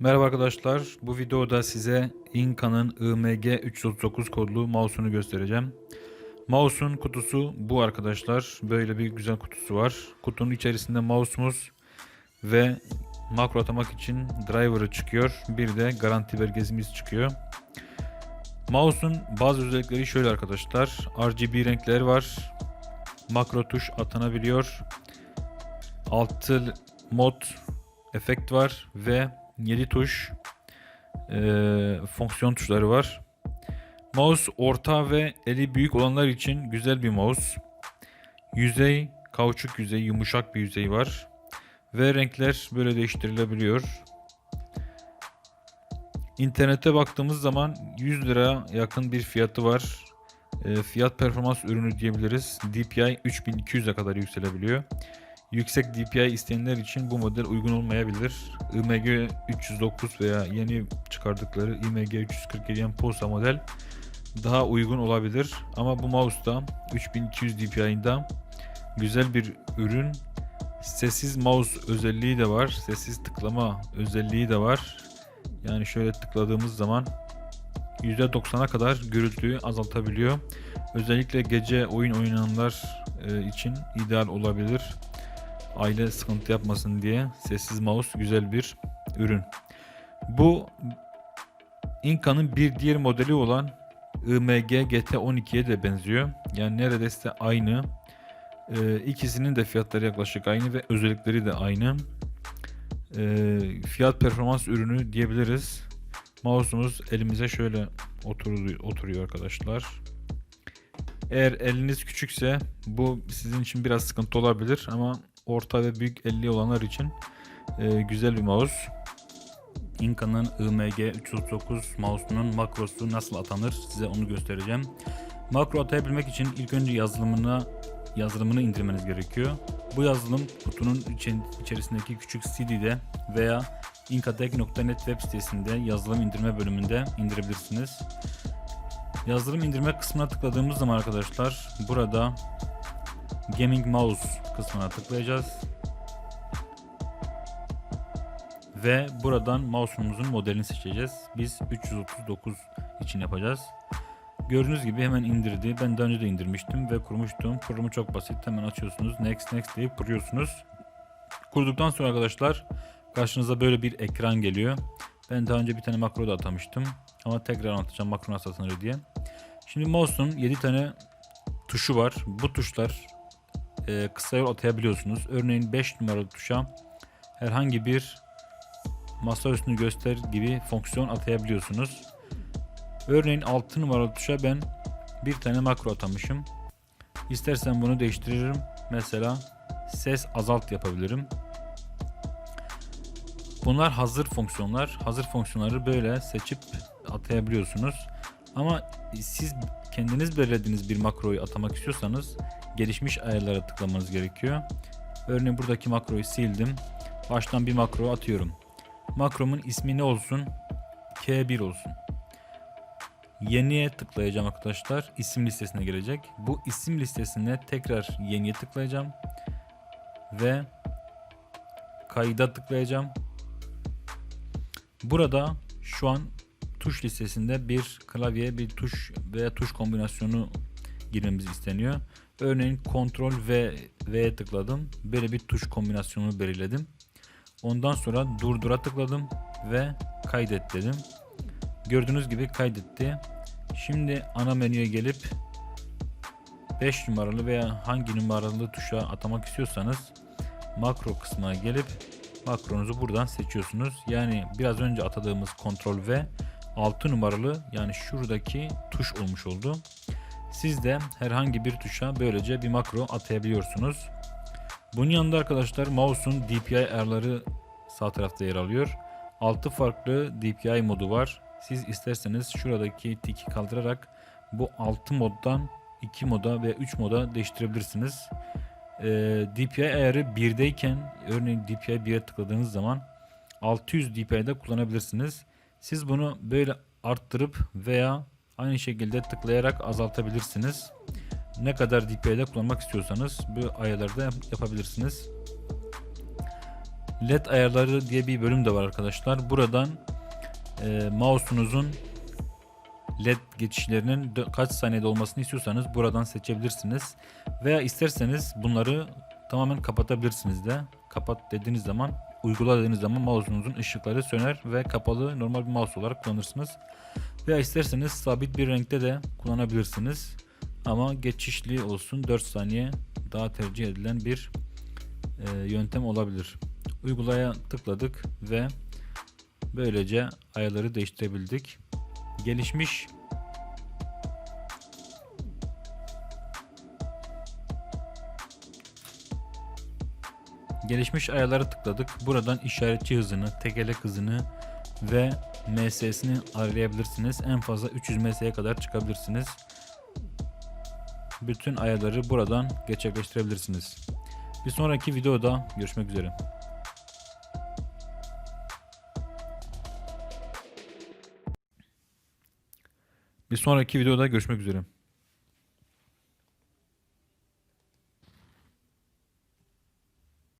Merhaba arkadaşlar. Bu videoda size Inca'nın IMG 339 kodlu mouse'unu göstereceğim. Mouse'un kutusu bu arkadaşlar. Böyle bir güzel kutusu var. Kutunun içerisinde mouse'umuz ve makro atamak için driver'ı çıkıyor. Bir de garanti belgesimiz çıkıyor. Mouse'un bazı özellikleri şöyle arkadaşlar. RGB renkler var. Makro tuş atanabiliyor. Altı mod efekt var ve 7 tuş e, fonksiyon tuşları var. Mouse orta ve eli büyük olanlar için güzel bir mouse. Yüzey kauçuk yüzey, yumuşak bir yüzey var. Ve renkler böyle değiştirilebiliyor. İnternete baktığımız zaman 100 lira yakın bir fiyatı var. E, fiyat performans ürünü diyebiliriz. DPI 3200'e kadar yükselebiliyor. Yüksek DPI isteyenler için bu model uygun olmayabilir. IMG 309 veya yeni çıkardıkları IMG 347 Pulsa model daha uygun olabilir. Ama bu mouse'da 3200 DPI'da güzel bir ürün. Sessiz mouse özelliği de var. Sessiz tıklama özelliği de var. Yani şöyle tıkladığımız zaman %90'a kadar gürültüyü azaltabiliyor. Özellikle gece oyun oynayanlar e, için ideal olabilir aile sıkıntı yapmasın diye sessiz mouse güzel bir ürün. Bu Inca'nın bir diğer modeli olan IMG GT12'ye de benziyor. Yani neredeyse aynı. Ee, ikisinin de fiyatları yaklaşık aynı ve özellikleri de aynı. Ee, fiyat performans ürünü diyebiliriz. Mouse'umuz elimize şöyle oturuyor arkadaşlar. Eğer eliniz küçükse bu sizin için biraz sıkıntı olabilir ama orta ve büyük 50 olanlar için e, güzel bir mouse. Inca'nın IMG 339 mouse'unun makrosu nasıl atanır size onu göstereceğim. Makro atayabilmek için ilk önce yazılımına yazılımını indirmeniz gerekiyor. Bu yazılım kutunun içerisindeki küçük CD'de veya incatek.net web sitesinde yazılım indirme bölümünde indirebilirsiniz. Yazılım indirme kısmına tıkladığımız zaman arkadaşlar burada Gaming Mouse kısmına tıklayacağız. Ve buradan mouse'umuzun modelini seçeceğiz. Biz 339 için yapacağız. Gördüğünüz gibi hemen indirdi. Ben daha önce de indirmiştim ve kurmuştum. Programı çok basit. Hemen açıyorsunuz. Next next deyip kuruyorsunuz. Kurduktan sonra arkadaşlar karşınıza böyle bir ekran geliyor. Ben daha önce bir tane makro da atamıştım. Ama tekrar anlatacağım makro nasıl atanır diye. Şimdi mouse'un 7 tane tuşu var. Bu tuşlar e, kısa yol atayabiliyorsunuz. Örneğin 5 numaralı tuşa herhangi bir masa üstünü göster gibi fonksiyon atayabiliyorsunuz. Örneğin 6 numaralı tuşa ben bir tane makro atamışım. İstersen bunu değiştiririm. Mesela ses azalt yapabilirim. Bunlar hazır fonksiyonlar. Hazır fonksiyonları böyle seçip atayabiliyorsunuz. Ama siz kendiniz belirlediğiniz bir makroyu atamak istiyorsanız gelişmiş ayarlara tıklamanız gerekiyor. Örneğin buradaki makroyu sildim. Baştan bir makro atıyorum. Makromun ismi ne olsun? K1 olsun. Yeniye tıklayacağım arkadaşlar. İsim listesine gelecek. Bu isim listesine tekrar yeniye tıklayacağım. Ve kayda tıklayacağım. Burada şu an tuş listesinde bir klavye, bir tuş veya tuş kombinasyonu girmemiz isteniyor. Örneğin Ctrl V V'ye tıkladım. Böyle bir tuş kombinasyonu belirledim. Ondan sonra durdura tıkladım ve kaydet dedim. Gördüğünüz gibi kaydetti. Şimdi ana menüye gelip 5 numaralı veya hangi numaralı tuşa atamak istiyorsanız makro kısmına gelip makronuzu buradan seçiyorsunuz. Yani biraz önce atadığımız Ctrl V 6 numaralı yani şuradaki tuş olmuş oldu. Siz de herhangi bir tuşa böylece bir makro atayabiliyorsunuz. Bunun yanında arkadaşlar mouse'un DPI ayarları sağ tarafta yer alıyor. 6 farklı DPI modu var. Siz isterseniz şuradaki tiki kaldırarak bu 6 moddan 2 moda ve 3 moda değiştirebilirsiniz. Ee, DPI ayarı 1'deyken örneğin DPI 1'e tıkladığınız zaman 600 DPI'de kullanabilirsiniz. Siz bunu böyle arttırıp veya aynı şekilde tıklayarak azaltabilirsiniz. Ne kadar DPI'de kullanmak istiyorsanız bu ayarlarda yapabilirsiniz. LED ayarları diye bir bölüm de var arkadaşlar. Buradan e, mouse'unuzun LED geçişlerinin kaç saniyede olmasını istiyorsanız buradan seçebilirsiniz. Veya isterseniz bunları tamamen kapatabilirsiniz de. Kapat dediğiniz zaman, uygula dediğiniz zaman mouse'unuzun ışıkları söner ve kapalı normal bir mouse olarak kullanırsınız. Veya isterseniz sabit bir renkte de kullanabilirsiniz. Ama geçişli olsun 4 saniye daha tercih edilen bir e, yöntem olabilir. Uygulaya tıkladık ve böylece ayarları değiştirebildik. Gelişmiş Gelişmiş ayarlara tıkladık. Buradan işaretçi hızını, tekelek hızını ve MS'sini arayabilirsiniz. En fazla 300 MS'ye kadar çıkabilirsiniz. Bütün ayarları buradan gerçekleştirebilirsiniz. Bir sonraki videoda görüşmek üzere. Bir sonraki videoda görüşmek üzere.